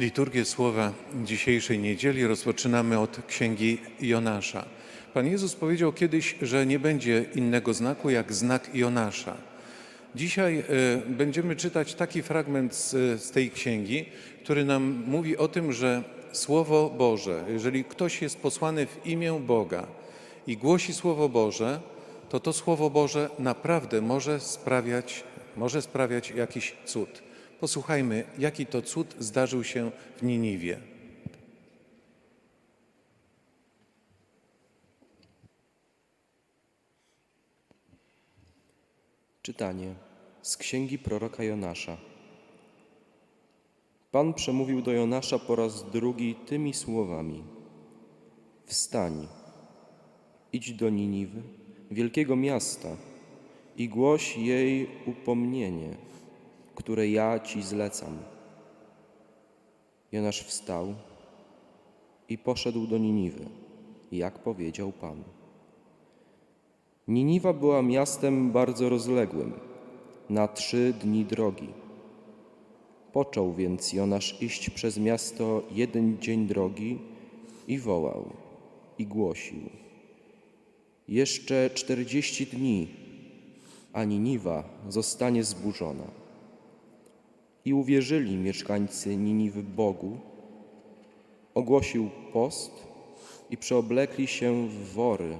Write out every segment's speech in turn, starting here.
Liturgię słowa dzisiejszej niedzieli rozpoczynamy od księgi Jonasza. Pan Jezus powiedział kiedyś, że nie będzie innego znaku jak znak Jonasza. Dzisiaj e, będziemy czytać taki fragment z, z tej księgi, który nam mówi o tym, że Słowo Boże, jeżeli ktoś jest posłany w imię Boga i głosi Słowo Boże, to to Słowo Boże naprawdę może sprawiać, może sprawiać jakiś cud. Posłuchajmy, jaki to cud zdarzył się w Niniwie. Czytanie z księgi proroka Jonasza. Pan przemówił do Jonasza po raz drugi tymi słowami: Wstań, idź do Niniwy, wielkiego miasta, i głoś jej upomnienie, które ja ci zlecam. Jonasz wstał i poszedł do Niniwy, jak powiedział Pan. Niniwa była miastem bardzo rozległym, na trzy dni drogi. Począł więc Jonasz iść przez miasto jeden dzień drogi i wołał i głosił. Jeszcze czterdzieści dni, a Niniwa zostanie zburzona. I uwierzyli mieszkańcy Niniwy Bogu, ogłosił post i przeoblekli się w wory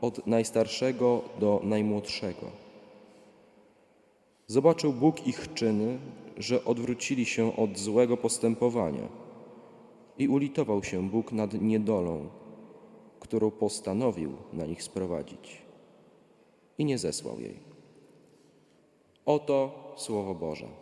od najstarszego do najmłodszego. Zobaczył Bóg ich czyny, że odwrócili się od złego postępowania i ulitował się Bóg nad niedolą, którą postanowił na nich sprowadzić i nie zesłał jej. Oto Słowo Boże.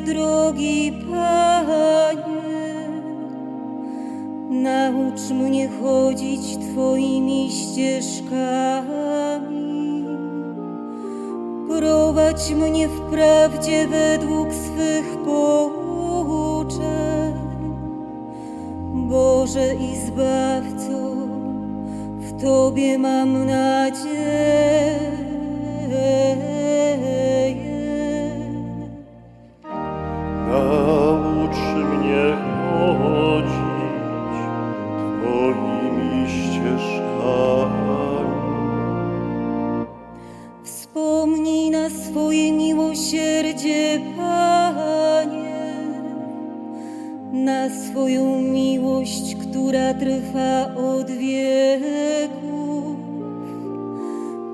Drogi, Panie. Naucz mnie chodzić Twoimi ścieżkami. Prowadź mnie w prawdzie według swych pouczeń. Boże i Zbawco, w Tobie mam nadzieję. Na swoje miłosierdzie, Panie, na swoją miłość, która trwa od wieków.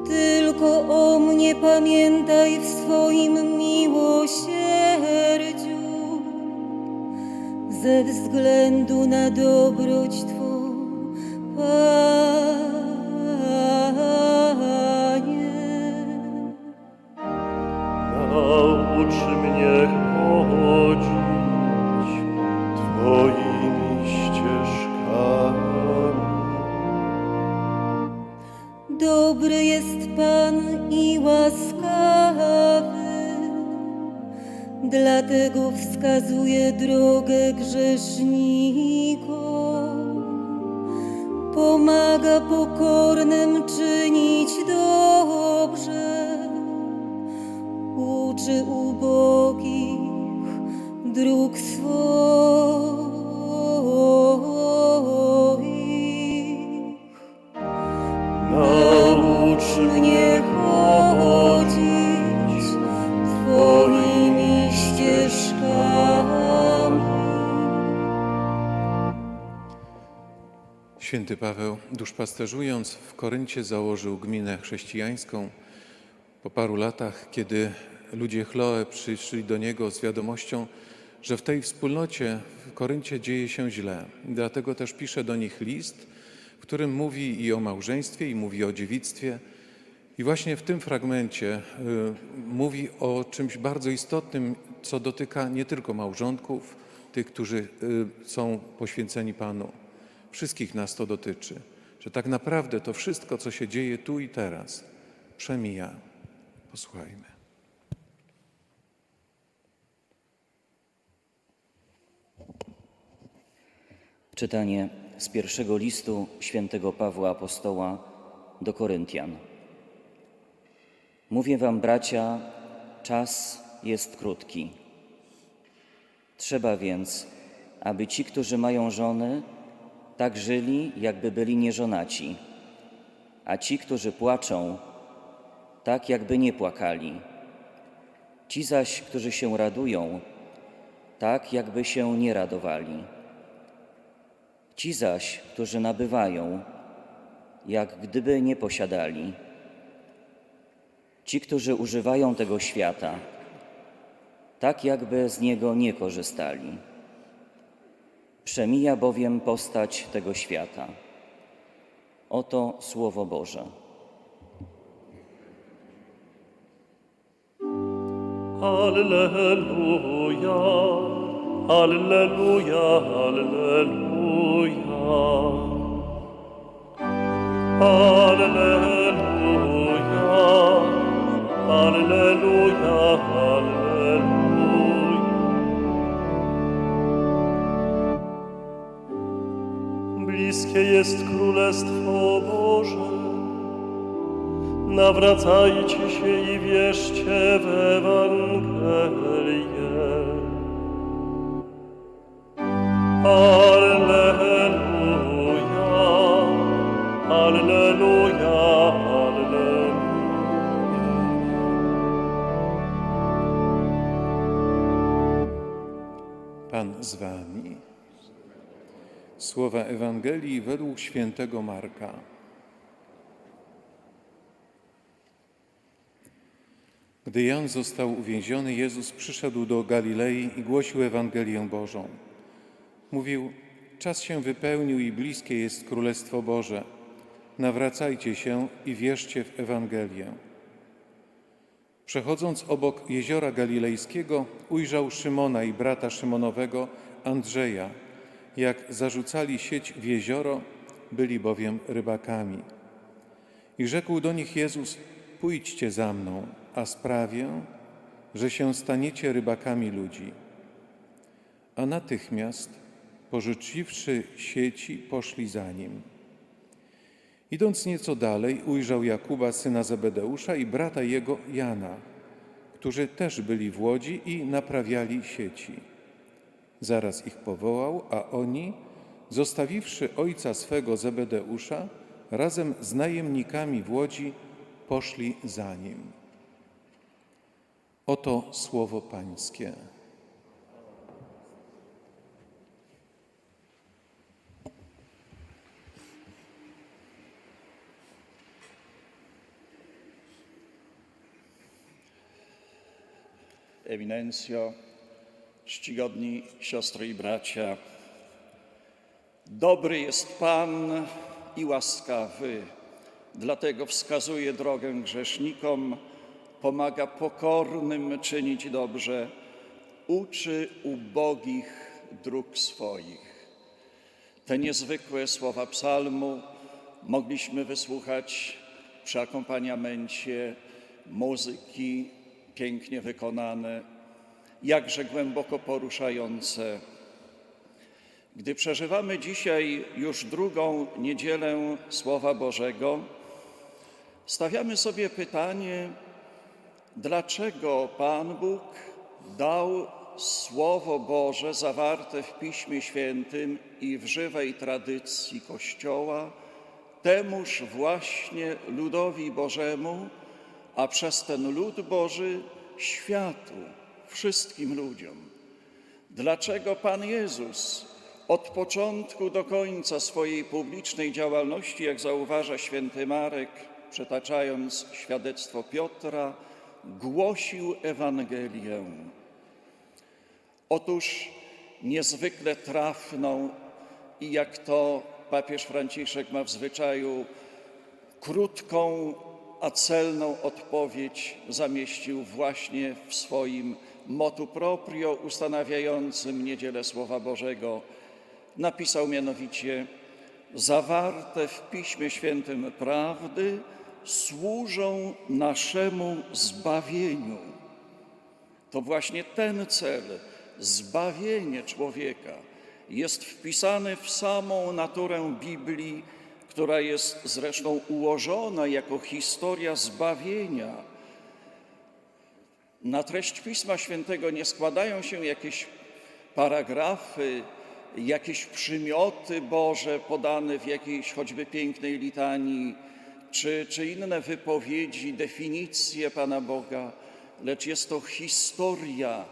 Tylko o mnie pamiętaj w swoim miłosierdziu, ze względu na dobroć wskazuje drogę grzesznikom. Pomaga pokornym czynić dobrze, uczy ubogich dróg swoich. Naucz mnie Święty Paweł, duszpasterzując w Koryncie, założył gminę chrześcijańską. Po paru latach, kiedy ludzie Chloe przyszli do niego z wiadomością, że w tej wspólnocie w Koryncie dzieje się źle. Dlatego też pisze do nich list, w którym mówi i o małżeństwie, i mówi o dziewictwie. I właśnie w tym fragmencie y, mówi o czymś bardzo istotnym, co dotyka nie tylko małżonków, tych, którzy y, są poświęceni Panu. Wszystkich nas to dotyczy, że tak naprawdę to wszystko, co się dzieje tu i teraz, przemija. Posłuchajmy. Czytanie z pierwszego listu świętego Pawła Apostoła do Koryntian. Mówię wam, bracia, czas jest krótki. Trzeba więc, aby ci, którzy mają żony, tak żyli, jakby byli nieżonaci, a ci, którzy płaczą, tak jakby nie płakali. Ci zaś, którzy się radują, tak jakby się nie radowali. Ci zaś, którzy nabywają, jak gdyby nie posiadali. Ci, którzy używają tego świata, tak jakby z niego nie korzystali. Przemija bowiem postać tego świata. Oto Słowo Boże. Alleluja, Alleluja, Alleluja. Alleluja, Alleluja, Alleluja. Bliskie jest Królestwo Boże. Nawracajcie się i wierzcie w Ewangelię. Słowa Ewangelii według świętego Marka. Gdy Jan został uwięziony, Jezus przyszedł do Galilei i głosił Ewangelię Bożą. Mówił: Czas się wypełnił i bliskie jest Królestwo Boże. Nawracajcie się i wierzcie w Ewangelię. Przechodząc obok jeziora galilejskiego, ujrzał Szymona i brata Szymonowego, Andrzeja, jak zarzucali sieć w jezioro, byli bowiem rybakami. I rzekł do nich Jezus: Pójdźcie za mną, a sprawię, że się staniecie rybakami ludzi. A natychmiast, porzuciwszy sieci, poszli za nim. Idąc nieco dalej, ujrzał Jakuba, syna Zebedeusza i brata jego Jana, którzy też byli w łodzi i naprawiali sieci. Zaraz ich powołał, a oni, zostawiwszy ojca swego Zebedeusza, razem z najemnikami w łodzi, poszli za nim. Oto słowo Pańskie. Eminencjo, czcigodni siostry i bracia, dobry jest Pan i łaskawy, dlatego wskazuje drogę grzesznikom, pomaga pokornym czynić dobrze, uczy ubogich dróg swoich. Te niezwykłe słowa psalmu mogliśmy wysłuchać przy akompaniamencie muzyki pięknie wykonane, jakże głęboko poruszające. Gdy przeżywamy dzisiaj już drugą niedzielę Słowa Bożego, stawiamy sobie pytanie, dlaczego Pan Bóg dał Słowo Boże zawarte w Piśmie Świętym i w żywej tradycji Kościoła temuż właśnie ludowi Bożemu, a przez ten lud Boży światu, wszystkim ludziom. Dlaczego Pan Jezus od początku do końca swojej publicznej działalności, jak zauważa święty Marek, przetaczając świadectwo Piotra, głosił Ewangelię? Otóż niezwykle trafną i jak to papież Franciszek ma w zwyczaju krótką, a celną odpowiedź zamieścił właśnie w swoim motu proprio ustanawiającym Niedzielę Słowa Bożego. Napisał mianowicie: Zawarte w Piśmie Świętym prawdy służą naszemu zbawieniu. To właśnie ten cel, zbawienie człowieka, jest wpisany w samą naturę Biblii, która jest zresztą ułożona jako historia zbawienia. Na treść Pisma Świętego nie składają się jakieś paragrafy, jakieś przymioty Boże podane w jakiejś choćby pięknej litanii, czy, czy inne wypowiedzi, definicje Pana Boga, lecz jest to historia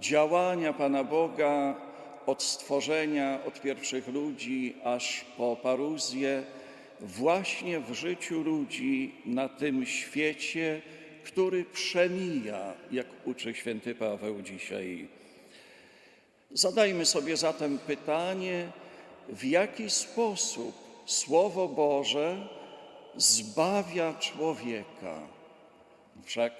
działania Pana Boga od stworzenia, od pierwszych ludzi aż po paruzję, właśnie w życiu ludzi na tym świecie, który przemija, jak uczy święty Paweł dzisiaj. Zadajmy sobie zatem pytanie, w jaki sposób Słowo Boże zbawia człowieka. Wszak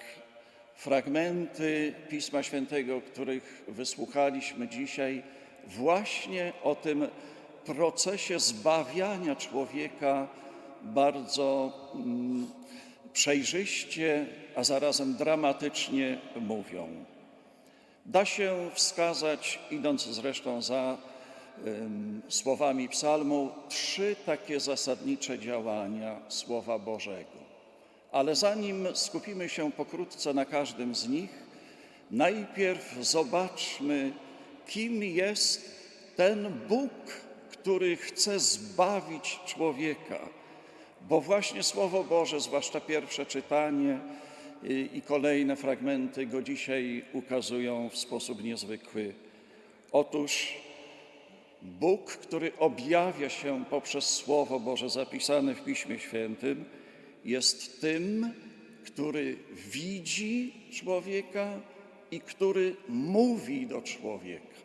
fragmenty Pisma Świętego, których wysłuchaliśmy dzisiaj, właśnie o tym procesie zbawiania człowieka bardzo mm, przejrzyście, a zarazem dramatycznie mówią. Da się wskazać, idąc zresztą za słowami psalmu, trzy takie zasadnicze działania Słowa Bożego. Ale zanim skupimy się pokrótce na każdym z nich, najpierw zobaczmy, kim jest ten Bóg, który chce zbawić człowieka. Bo właśnie Słowo Boże, zwłaszcza pierwsze czytanie i, kolejne fragmenty go dzisiaj ukazują w sposób niezwykły. Otóż Bóg, który objawia się poprzez Słowo Boże zapisane w Piśmie Świętym, jest tym, który widzi człowieka i który mówi do człowieka.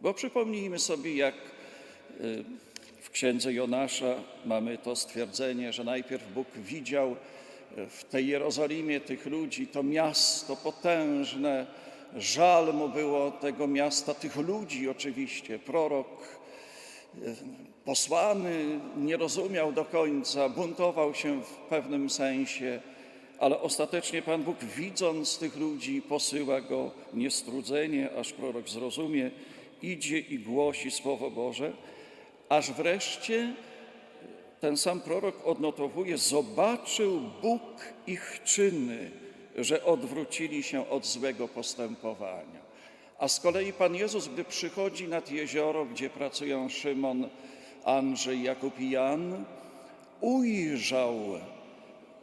Bo przypomnijmy sobie, jak y, księdze Jonasza mamy to stwierdzenie, że najpierw Bóg widział y, w tej Jerozolimie tych ludzi, to miasto potężne, żal mu było tego miasta, tych ludzi oczywiście. Prorok posłany nie rozumiał do końca, buntował się w pewnym sensie, ale ostatecznie Pan Bóg, widząc tych ludzi, posyła go niestrudzenie, aż prorok zrozumie, idzie i głosi Słowo Boże, aż wreszcie ten sam prorok odnotowuje, zobaczył Bóg ich czyny, że odwrócili się od złego postępowania. A z kolei Pan Jezus, gdy przychodzi nad jezioro, gdzie pracują Szymon, Andrzej, Jakub i Jan, ujrzał,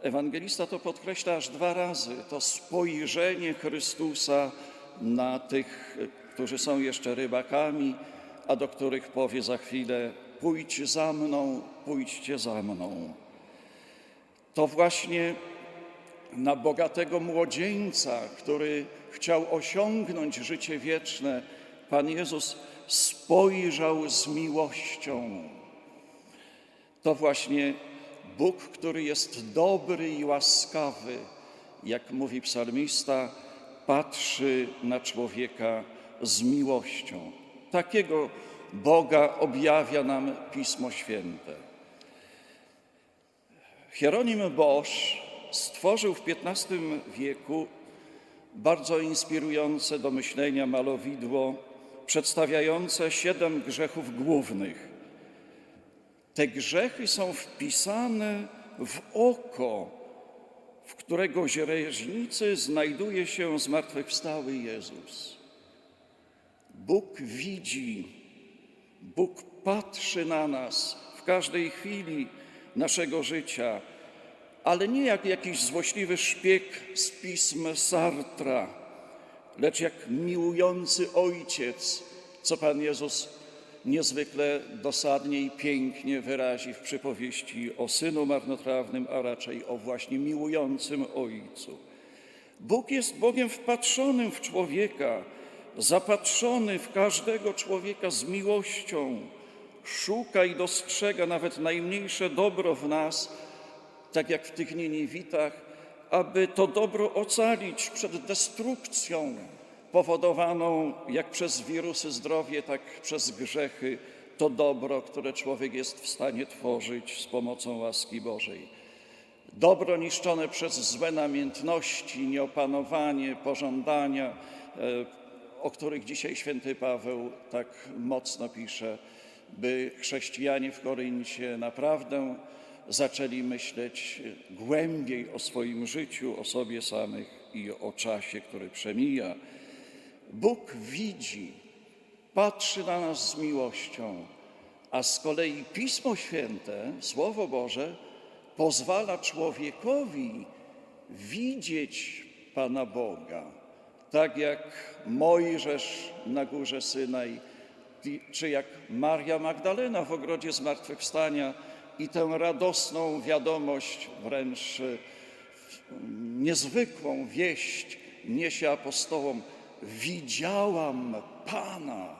ewangelista to podkreśla aż dwa razy, to spojrzenie Chrystusa na tych, którzy są jeszcze rybakami, a do których powie za chwilę: Pójdź za mną, pójdźcie za mną. To właśnie na bogatego młodzieńca, który chciał osiągnąć życie wieczne, Pan Jezus spojrzał z miłością. To właśnie Bóg, który jest dobry i łaskawy, jak mówi psalmista, patrzy na człowieka z miłością. Takiego Boga objawia nam Pismo Święte. Hieronim Bosch stworzył w XV wieku bardzo inspirujące do myślenia malowidło przedstawiające siedem grzechów głównych. Te grzechy są wpisane w oko, w którego źreżnicy znajduje się zmartwychwstały Jezus. Bóg widzi, Bóg patrzy na nas w każdej chwili naszego życia, ale nie jak jakiś złośliwy szpieg z pism Sartra, lecz jak miłujący ojciec, co Pan Jezus niezwykle dosadnie i pięknie wyrazi w przypowieści o synu marnotrawnym, a raczej o właśnie miłującym ojcu. Bóg jest Bogiem wpatrzonym w człowieka, zapatrzony w każdego człowieka z miłością, szuka i dostrzega nawet najmniejsze dobro w nas, tak jak w tych Niniwitach, aby to dobro ocalić przed destrukcją powodowaną jak przez wirusy zdrowie, tak przez grzechy, to dobro, które człowiek jest w stanie tworzyć z pomocą łaski Bożej. Dobro niszczone przez złe namiętności, nieopanowanie, pożądania, e, o których dzisiaj święty Paweł tak mocno pisze, by chrześcijanie w Koryncie naprawdę zaczęli myśleć głębiej o swoim życiu, o sobie samych i o czasie, który przemija. Bóg widzi, patrzy na nas z miłością, a z kolei Pismo Święte, Słowo Boże, pozwala człowiekowi widzieć Pana Boga, tak jak Mojżesz na górze Synaj, czy jak Maria Magdalena w ogrodzie zmartwychwstania i tę radosną wiadomość, wręcz e, niezwykłą wieść niesie apostołom. Widziałam Pana.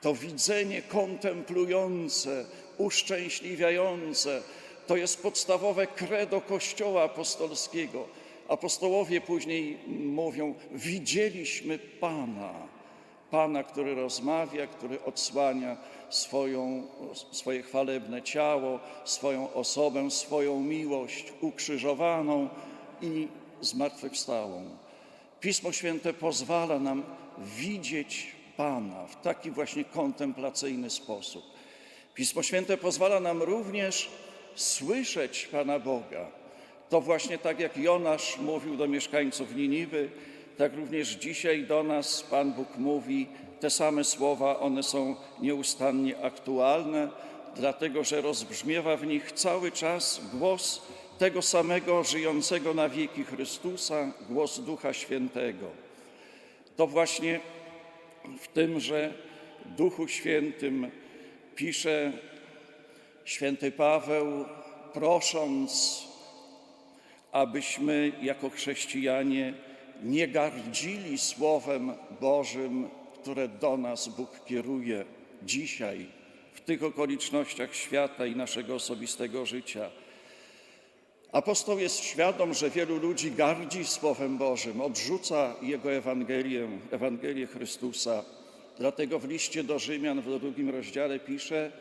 To widzenie kontemplujące, uszczęśliwiające, to jest podstawowe credo Kościoła apostolskiego. Apostołowie później mówią: Widzieliśmy Pana. Pana, który rozmawia, który odsłania swoją, swoje chwalebne ciało, swoją osobę, swoją miłość ukrzyżowaną i zmartwychwstałą. Pismo Święte pozwala nam widzieć Pana w taki właśnie kontemplacyjny sposób. Pismo Święte pozwala nam również słyszeć Pana Boga. To właśnie tak jak Jonasz mówił do mieszkańców Niniwy, tak również dzisiaj do nas Pan Bóg mówi te same słowa, one są nieustannie aktualne, dlatego że rozbrzmiewa w nich cały czas głos tego samego żyjącego na wieki Chrystusa, głos Ducha Świętego. To właśnie w tymże Duchu Świętym pisze święty Paweł, prosząc, abyśmy jako chrześcijanie nie gardzili Słowem Bożym, które do nas Bóg kieruje dzisiaj, w tych okolicznościach świata i naszego osobistego życia. Apostoł jest świadom, że wielu ludzi gardzi Słowem Bożym, odrzuca Jego Ewangelię, Ewangelię Chrystusa. Dlatego w liście do Rzymian w drugim rozdziale pisze,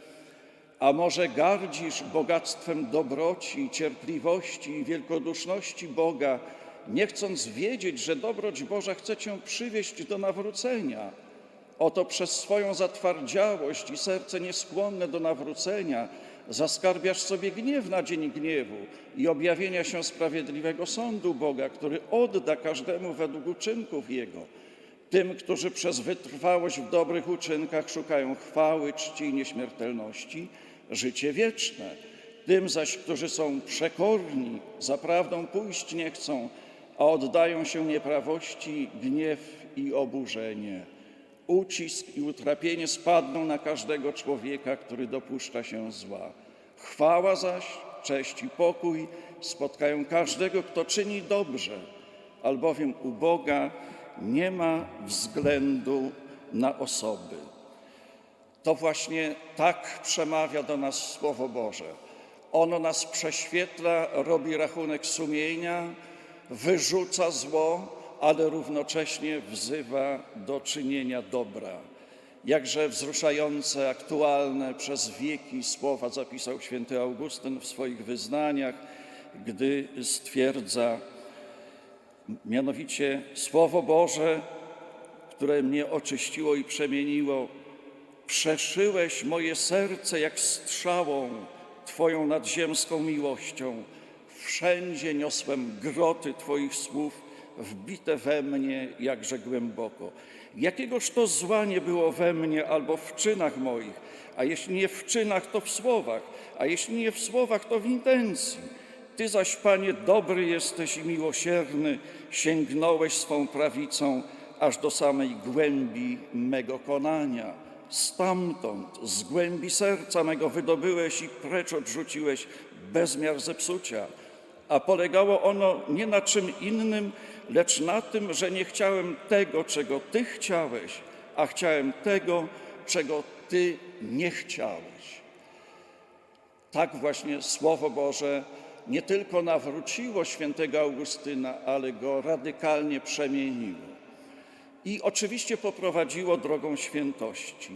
a może gardzisz bogactwem dobroci, cierpliwości i wielkoduszności Boga, nie chcąc wiedzieć, że dobroć Boża chce cię przywieść do nawrócenia. Oto przez swoją zatwardziałość i serce nieskłonne do nawrócenia zaskarbiasz sobie gniew na dzień gniewu i objawienia się sprawiedliwego sądu Boga, który odda każdemu według uczynków Jego. Tym, którzy przez wytrwałość w dobrych uczynkach szukają chwały, czci i nieśmiertelności, życie wieczne. Tym zaś, którzy są przekorni, za prawdą pójść nie chcą, a oddają się nieprawości, gniew i oburzenie. Ucisk i utrapienie spadną na każdego człowieka, który dopuszcza się zła. Chwała zaś, cześć i pokój spotkają każdego, kto czyni dobrze, albowiem u Boga nie ma względu na osoby. To właśnie tak przemawia do nas Słowo Boże. Ono nas prześwietla, robi rachunek sumienia, wyrzuca zło, ale równocześnie wzywa do czynienia dobra. Jakże wzruszające, aktualne przez wieki słowa zapisał święty Augustyn w swoich wyznaniach, gdy stwierdza, mianowicie Słowo Boże, które mnie oczyściło i przemieniło, przeszyłeś moje serce jak strzałą Twoją nadziemską miłością. Wszędzie niosłem groty Twoich słów, wbite we mnie jakże głęboko. Jakiegoż to zła nie było we mnie albo w czynach moich, a jeśli nie w czynach, to w słowach, a jeśli nie w słowach, to w intencji. Ty zaś, Panie, dobry jesteś i miłosierny, sięgnąłeś swą prawicą aż do samej głębi mego konania. Stamtąd, z głębi serca mego wydobyłeś i precz odrzuciłeś bezmiar zepsucia. A polegało ono nie na czym innym, lecz na tym, że nie chciałem tego, czego Ty chciałeś, a chciałem tego, czego Ty nie chciałeś. Tak właśnie Słowo Boże nie tylko nawróciło świętego Augustyna, ale go radykalnie przemieniło. I oczywiście poprowadziło drogą świętości.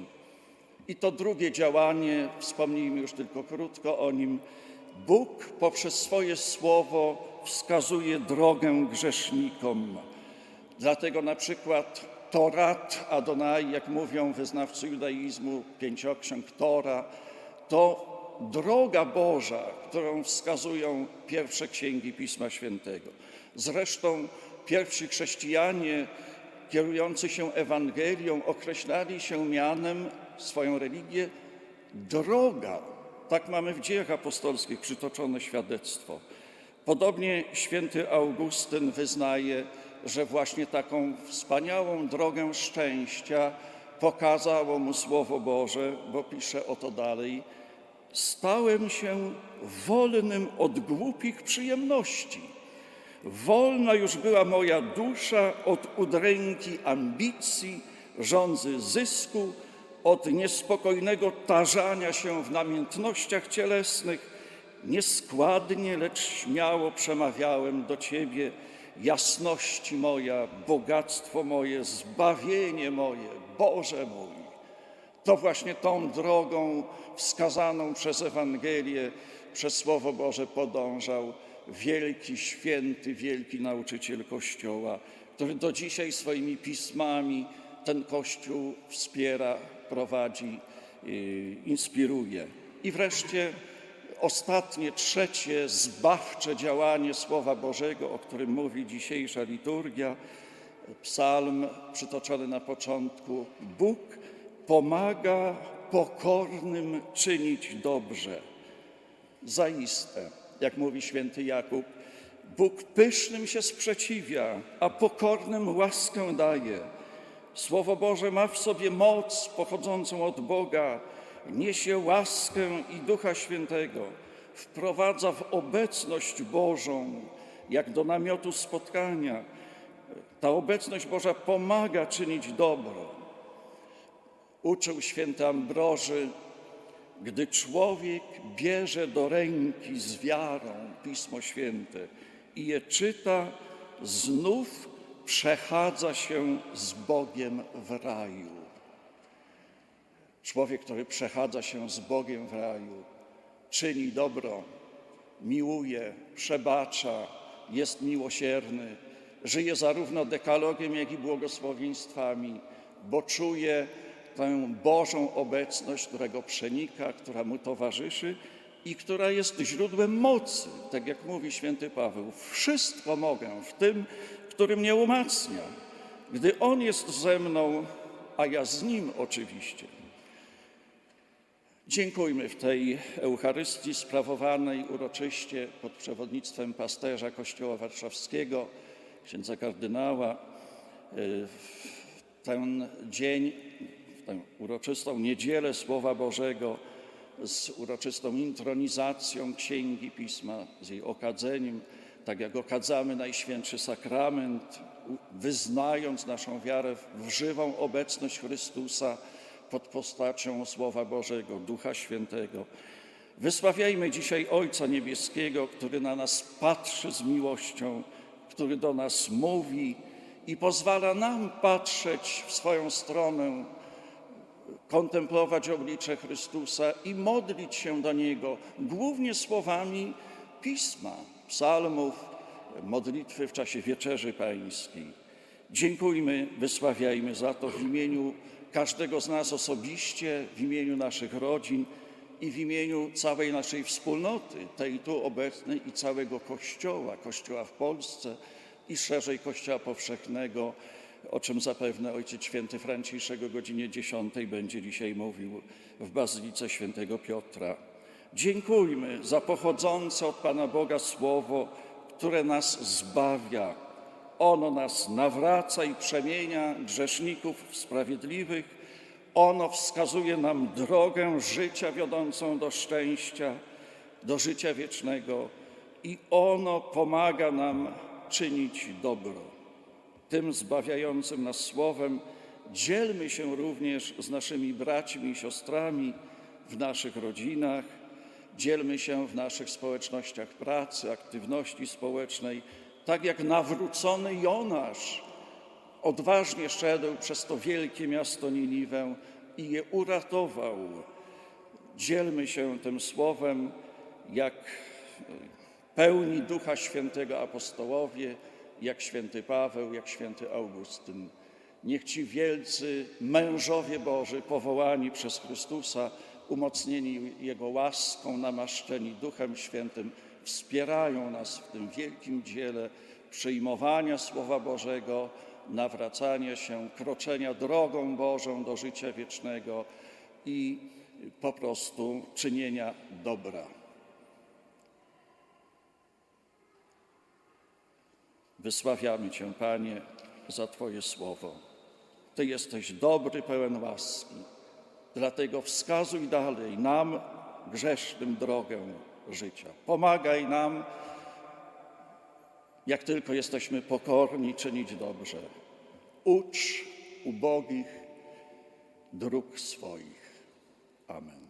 I to drugie działanie, wspomnijmy już tylko krótko o nim. Bóg poprzez swoje słowo wskazuje drogę grzesznikom. Dlatego na przykład Torat Adonai, jak mówią wyznawcy judaizmu, pięcioksiąg Tora, to droga Boża, którą wskazują pierwsze księgi Pisma Świętego. Zresztą pierwsi chrześcijanie kierujący się Ewangelią określali się mianem swoją religię droga. Tak mamy w dziejach apostolskich przytoczone świadectwo. Podobnie święty Augustyn wyznaje, że właśnie taką wspaniałą drogę szczęścia pokazało mu Słowo Boże, bo pisze o to dalej. Stałem się wolnym od głupich przyjemności. Wolna już była moja dusza od udręki ambicji, żądzy zysku, od niespokojnego tarzania się w namiętnościach cielesnych. Nieskładnie, lecz śmiało przemawiałem do Ciebie, jasności moja, bogactwo moje, zbawienie moje, Boże mój. To właśnie tą drogą wskazaną przez Ewangelię, przez Słowo Boże podążał wielki, święty, wielki nauczyciel Kościoła, który do dzisiaj swoimi pismami ten Kościół wspiera, prowadzi, yy, inspiruje. I wreszcie ostatnie, trzecie, zbawcze działanie Słowa Bożego, o którym mówi dzisiejsza liturgia, psalm przytoczony na początku. Bóg pomaga pokornym czynić dobrze. Zaiste, jak mówi święty Jakub, Bóg pysznym się sprzeciwia, a pokornym łaskę daje. Słowo Boże ma w sobie moc pochodzącą od Boga, niesie łaskę i Ducha Świętego, wprowadza w obecność Bożą, jak do namiotu spotkania. Ta obecność Boża pomaga czynić dobro. Uczył święty Ambroży, gdy człowiek bierze do ręki z wiarą Pismo Święte i je czyta, znów przechadza się z Bogiem w raju. Człowiek, który przechadza się z Bogiem w raju, czyni dobro, miłuje, przebacza, jest miłosierny, żyje zarówno dekalogiem, jak i błogosławieństwami, bo czuje tę Bożą obecność, która go przenika, która mu towarzyszy i która jest źródłem mocy. Tak jak mówi święty Paweł, wszystko mogę w tym, który mnie umacnia, gdy On jest ze mną, a ja z Nim oczywiście. Dziękujmy w tej Eucharystii sprawowanej uroczyście pod przewodnictwem pasterza Kościoła Warszawskiego, księdza kardynała, ten dzień, uroczystą niedzielę Słowa Bożego z uroczystą intronizacją Księgi Pisma, z jej okadzeniem, tak jak okadzamy Najświętszy Sakrament, wyznając naszą wiarę w żywą obecność Chrystusa pod postacią Słowa Bożego, Ducha Świętego. Wysławiajmy dzisiaj Ojca Niebieskiego, który na nas patrzy z miłością, który do nas mówi i pozwala nam patrzeć w swoją stronę, kontemplować oblicze Chrystusa i modlić się do Niego, głównie słowami Pisma, psalmów, modlitwy w czasie wieczerzy pańskiej. Dziękujmy, wysławiajmy za to w imieniu każdego z nas osobiście, w imieniu naszych rodzin i w imieniu całej naszej wspólnoty, tej tu obecnej i całego Kościoła, Kościoła w Polsce i szerzej Kościoła powszechnego, o czym zapewne Ojciec Święty Franciszek o godzinie 10 będzie dzisiaj mówił w Bazylice Świętego Piotra. Dziękujmy za pochodzące od Pana Boga Słowo, które nas zbawia. Ono nas nawraca i przemienia grzeszników w sprawiedliwych. Ono wskazuje nam drogę życia wiodącą do szczęścia, do życia wiecznego i ono pomaga nam czynić dobro tym zbawiającym nas słowem dzielmy się również z naszymi braćmi i siostrami w naszych rodzinach, dzielmy się w naszych społecznościach pracy, aktywności społecznej, tak jak nawrócony Jonasz odważnie szedł przez to wielkie miasto Niniwę i je uratował. Dzielmy się tym słowem, jak pełni Ducha Świętego apostołowie, jak święty Paweł, jak święty Augustyn. Niech ci wielcy mężowie Boży, powołani przez Chrystusa, umocnieni Jego łaską, namaszczeni Duchem Świętym, wspierają nas w tym wielkim dziele przyjmowania Słowa Bożego, nawracania się, kroczenia drogą Bożą do życia wiecznego i po prostu czynienia dobra. Wysławiamy Cię, Panie, za Twoje słowo. Ty jesteś dobry, pełen łaski. Dlatego wskazuj dalej nam, grzesznym, drogę życia. Pomagaj nam, jak tylko jesteśmy pokorni, czynić dobrze. Ucz ubogich dróg swoich. Amen.